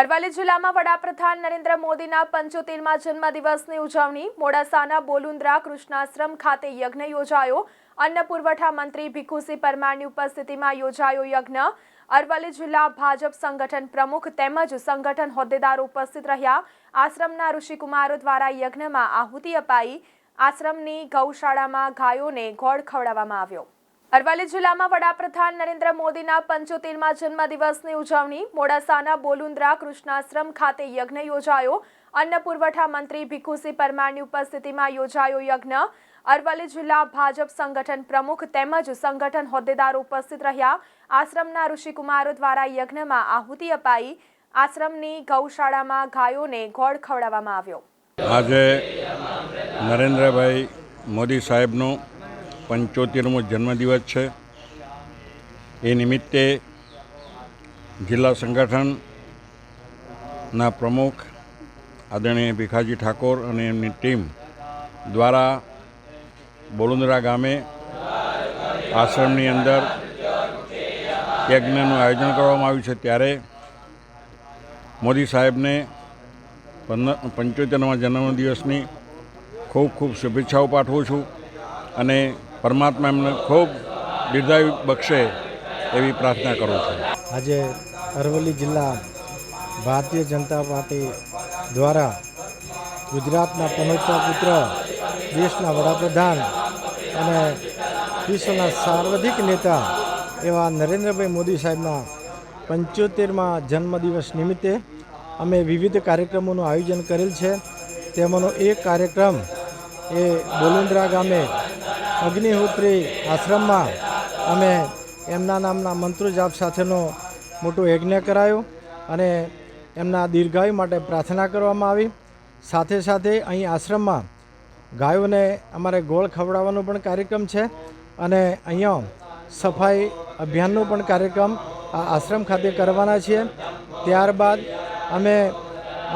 અરવલ્લી જિલ્લામાં વડાપ્રધાન નરેન્દ્ર મોદીના પંચોતેરમા જન્મદિવસની ઉજવણી મોડાસાના બોલુંદ્રા કૃષ્ણાશ્રમ ખાતે યજ્ઞ યોજાયો. અન્ન પુરવઠા મંત્રી ભીખુસિંહ પરમારની ઉપસ્થિતિમાં યોજાયો યજ્ઞ. અરવલ્લી જિલ્લા ભાજપ સંગઠન પ્રમુખ તેમજ સંગઠન હોદ્દેદારો ઉપસ્થિત રહ્યા. આશ્રમના ઋષિકુમારો દ્વારા યજ્ઞમાં આહુતિ અપાઈ. આશ્રમની ગૌશાળામાં ગાયોને ગોળ ખવડાવવામાં આવ્યો. અરવલ્લી જિલ્લામાં વડાપ્રધાન નરેન્દ્ર મોદીના પંચોતેરમા જન્મદિવસની ઉજવણી. મોડાસાના બોલુન્દ્રા કૃષ્ણાશ્રમ ખાતે યજ્ઞ યોજાયો. અન્ન પુરવઠા મંત્રી ભીખુસિંહ પરમારની ઉપસ્થિતિમાં યોજાયો યજ્ઞ. અરવલ્લી જિલ્લા ભાજપ સંગઠન પ્રમુખ તેમજ સંગઠન હોદ્દેદારો ઉપસ્થિત રહ્યા. આશ્રમના ઋષિકુમારો દ્વારા યજ્ઞમાં આહુતિ અપાઈ. આશ્રમની ગૌશાળામાં ગાયોને ગોળ ખવડાવવામાં આવ્યો. આજે નરેન્દ્રભાઈ મોદી સાહેબનો પંચોતેરમો જન્મદિવસ છે. એ નિમિત્તે જિલ્લા સંગઠનના પ્રમુખ આદરણીય ભીખાજી ઠાકોર અને એમની ટીમ દ્વારા બોલુંદરા ગામે આશ્રમની અંદર યજ્ઞનું આયોજન કરવામાં આવ્યું છે. ત્યારે મોદી સાહેબને પંચોતેરમા જન્મદિવસની ખૂબ ખૂબ શુભેચ્છાઓ પાઠવું છું અને પરમાત્મા એમને ખૂબ દીર્ઘાયુ બક્ષે એવી પ્રાર્થના કરું છું. આજે અરવલ્લી જિલ્લા ભારતીય જનતા પાર્ટી દ્વારા ગુજરાતના પનોતા પુત્ર, દેશના વડાપ્રધાન અને વિશ્વના સાર્વધિક નેતા એવા નરેન્દ્રભાઈ મોદી સાહેબના પંચોતેરમાં જન્મદિવસ નિમિત્તે અમે વિવિધ કાર્યક્રમોનું આયોજન કરેલ છે. તેમાંનો એક કાર્યક્રમ એ બોલુંદ્રા ગામે અગ્નિહોત્રી આશ્રમમાં અમે એમના નામના મંત્ર જાપ સાથેનો મોટો યજ્ઞ કરાયો અને એમના દીર્ઘાયુ માટે પ્રાર્થના કરવામાં આવી. સાથે સાથે અહીં આશ્રમમાં ગાયોને અમારે ગોળ ખવડાવવાનો પણ કાર્યક્રમ છે અને અહીંયા સફાઈ અભિયાનનો પણ કાર્યક્રમ આ આશ્રમ ખાતે કરવાના છીએ. ત્યારબાદ અમે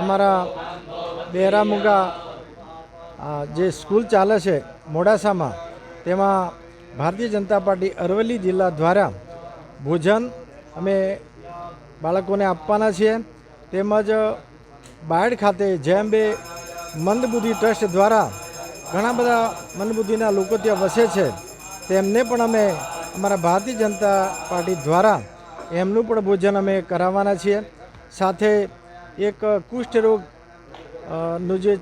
અમારા બેરામુગા જે સ્કૂલ ચાલે છે મોડાસામાં તેમાં ભારતીય જનતા પાર્ટી અરવલ્લી જિલ્લા દ્વારા ભોજન અમે બાળકોને આપવાના છીએ. તેમજ બાયડ ખાતે જેમ બે મંદબુદ્ધિ ટ્રસ્ટ દ્વારા ઘણા બધા મંદબુદ્ધિના લોકો ત્યાં વસે છે. તેમને પણ અમે અમારા ભારતીય જનતા પાર્ટી દ્વારા એમનું પણ ભોજન અમે કરાવવાના છીએ. સાથે એક કુષ્ઠરોગનું જે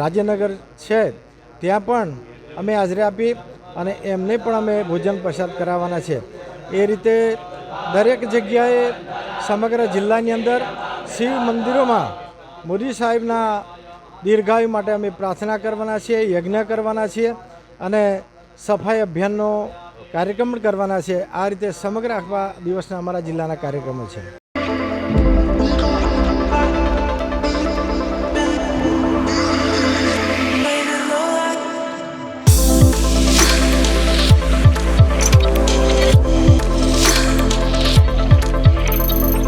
રાજ્યનગર છે, ત્યાં પણ અમે હાજરી આપી અને એમને પણ અમે ભોજન પ્રસાદ કરાવવાના છે. એ રીતે દરેક જગ્યાએ સમગ્ર જિલ્લાની અંદર શિવ મંદિરોમાં મોદી સાહેબના દીર્ઘાયુ માટે અમે પ્રાર્થના કરવાના છીએ, યજ્ઞ કરવાના છીએ અને સફાઈ અભિયાનનો કાર્યક્રમ કરવાના છે. આ રીતે સમગ્ર આખા દિવસના અમારા જિલ્લાના કાર્યક્રમો છે.